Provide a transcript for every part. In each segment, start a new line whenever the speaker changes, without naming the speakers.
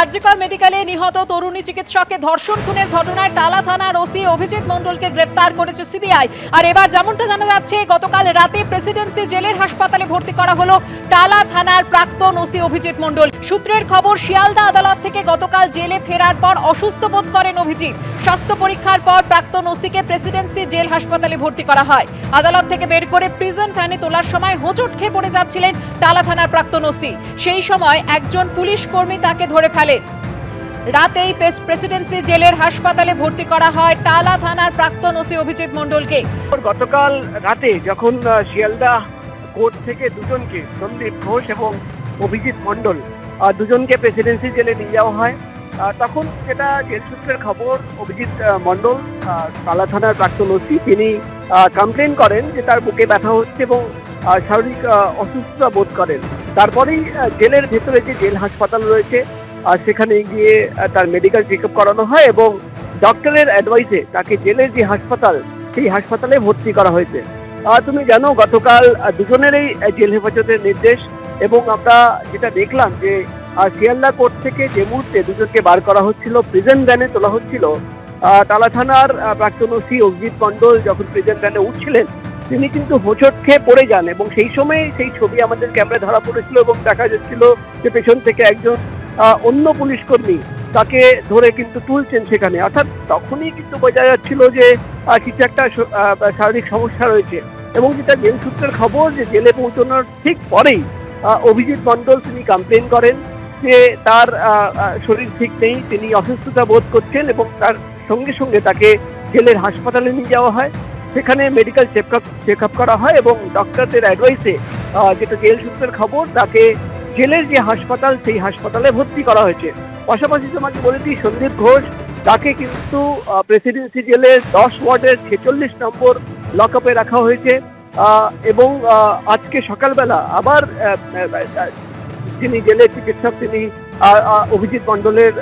আরজিকর মেডিকেলে নিহত তরুণী চিকিৎসককে ধর্ষণ খুনের ঘটনায় টালা থানার ওসি অভিজিৎ মণ্ডলকে গ্রেপ্তার করেছে সিবিআই। আর এবার যেমনটা জানা যাচ্ছে, গতকাল রাতে প্রেসিডেন্সি জেলের হাসপাতালে ভর্তি করা হলো টালা থানার প্রাক্তন ওসি অভিজিৎ মণ্ডল। সূত্রের খবর, শিয়ালদা আদালত থেকে গতকাল জেলে ফেরার পর অসুস্থ বোধ করেন অভিজিৎ। স্বাস্থ্য পরীক্ষার পর প্রাক্তন ওসিকে প্রেসিডেন্সি জেল হাসপাতালে ভর্তি করা হয়। আদালত থেকে বের করে প্রিজন ভ্যানে তোলার সময় হোঁচট খেয়ে পড়ে যাচ্ছিলেন টালা থানার প্রাক্তন ওসি। সেই সময় একজন পুলিশ কর্মী তাকে ধরে ফেলেন রাতেই প্রেসিডেন্সি জেলের হাসপাতালে ভর্তি করা হয় টালা থানার প্রাক্তন ওসি অভিজিৎ মণ্ডলকে।
গতকাল রাতে যখন শিয়ালদা কোর্ট থেকে দুজনকে, সন্দীপ ঘোষ এবং অভিজিৎ মণ্ডল দুজনকে প্রেসিডেন্সি জেলে নিয়ে যাওয়া হয় তখন যেটা জেল সূত্রের খবর, অভিজিৎ মণ্ডল তালা থানার প্রাক্তন ওসি, তিনি কমপ্লেন করেন যে তার বুকে ব্যথা হচ্ছে এবং শারীরিক অসুস্থতা বোধ করেন। তারপরেই জেলের ভেতরে যে জেল হাসপাতাল রয়েছে সেখানে গিয়ে তার মেডিকেল চেক করানো হয় এবং ডক্টরের অ্যাডভাইসে তাকে জেলের যে হাসপাতাল, সেই হাসপাতালে ভর্তি করা হয়েছে। তুমি জানো, গতকাল দুজনেরই জেল হেফাজতের নির্দেশ এবং আমরা যেটা দেখলাম যে শিয়ালদা কোর্ট থেকে যে মুহূর্তে দুজনকে বার করা হচ্ছিল প্রিজন ভ্যানে তোলা হচ্ছিল টালা থানার প্রাক্তন ওসি অভিজিৎ মণ্ডল যখন প্রিজন ভ্যানে উঠছিলেন, তিনি কিন্তু হোঁচট খেয়ে পড়ে যান এবং সেই সময় সেই ছবি আমাদের ক্যামেরায় ধরা পড়েছিল এবং দেখা যাচ্ছিল যে পেছন থেকে একজন অন্য পুলিশ কর্মী তাকে ধরে কিন্তু তুলছেন সেখানে। অর্থাৎ তখনই কিন্তু বোঝা যাচ্ছিল যে কিছু একটা শারীরিক সমস্যা রয়েছে এবং যেটা জেল সূত্রের খবর যে জেলে পৌঁছানোর ঠিক পরেই অভিজিৎ মণ্ডল তিনি কমপ্লেন করেন যে তার শরীর ঠিক নেই, তিনি অসুস্থতা বোধ করছেন এবং তার সঙ্গে সঙ্গে তাকে জেলের হাসপাতালে নিয়ে যাওয়া হয়। সেখানে মেডিকেল চেক আপ করা হয় এবং ডক্টরদের অ্যাডভাইসে যেটা জেল সূত্রের খবর, তাকে জেলের যে হাসপাতাল, সেই হাসপাতালে ভর্তি করা হয়েছে। পাশাপাশি তোমাকে বলে দিই, সন্দীপ ঘোষ, তাকে কিন্তু প্রেসিডেন্সি জেলের দশ ওয়ার্ডের ছেচল্লিশ নম্বর লকআপে রাখা হয়েছে। এবং আজকে সকালবেলা আবার যিনি জেলের চিকিৎসক, তিনি অভিজিৎ মণ্ডলের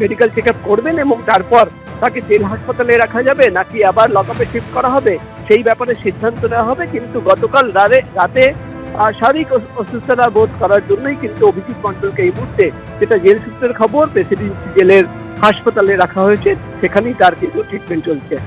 মেডিকেল চেক আপ করবেন এবং তারপর তাকে জেল হাসপাতালে রাখা যাবে, নাকি আবার লকআপে শিফট করা হবে, সেই ব্যাপারে সিদ্ধান্ত নেওয়া হবে। কিন্তু গতকাল রাতে শারীরিক অসু- অসুস্থতা বোধ করার জন্যই কিন্তু অভিজিৎ মন্ডলকে এই মুহূর্তে যেটা জেল সূত্রের খবর, প্রেসিডেন্সি জেলের হাসপাতালে রাখা হয়েছে, সেখানেই তার কিন্তু ট্রিটমেন্ট চলছে।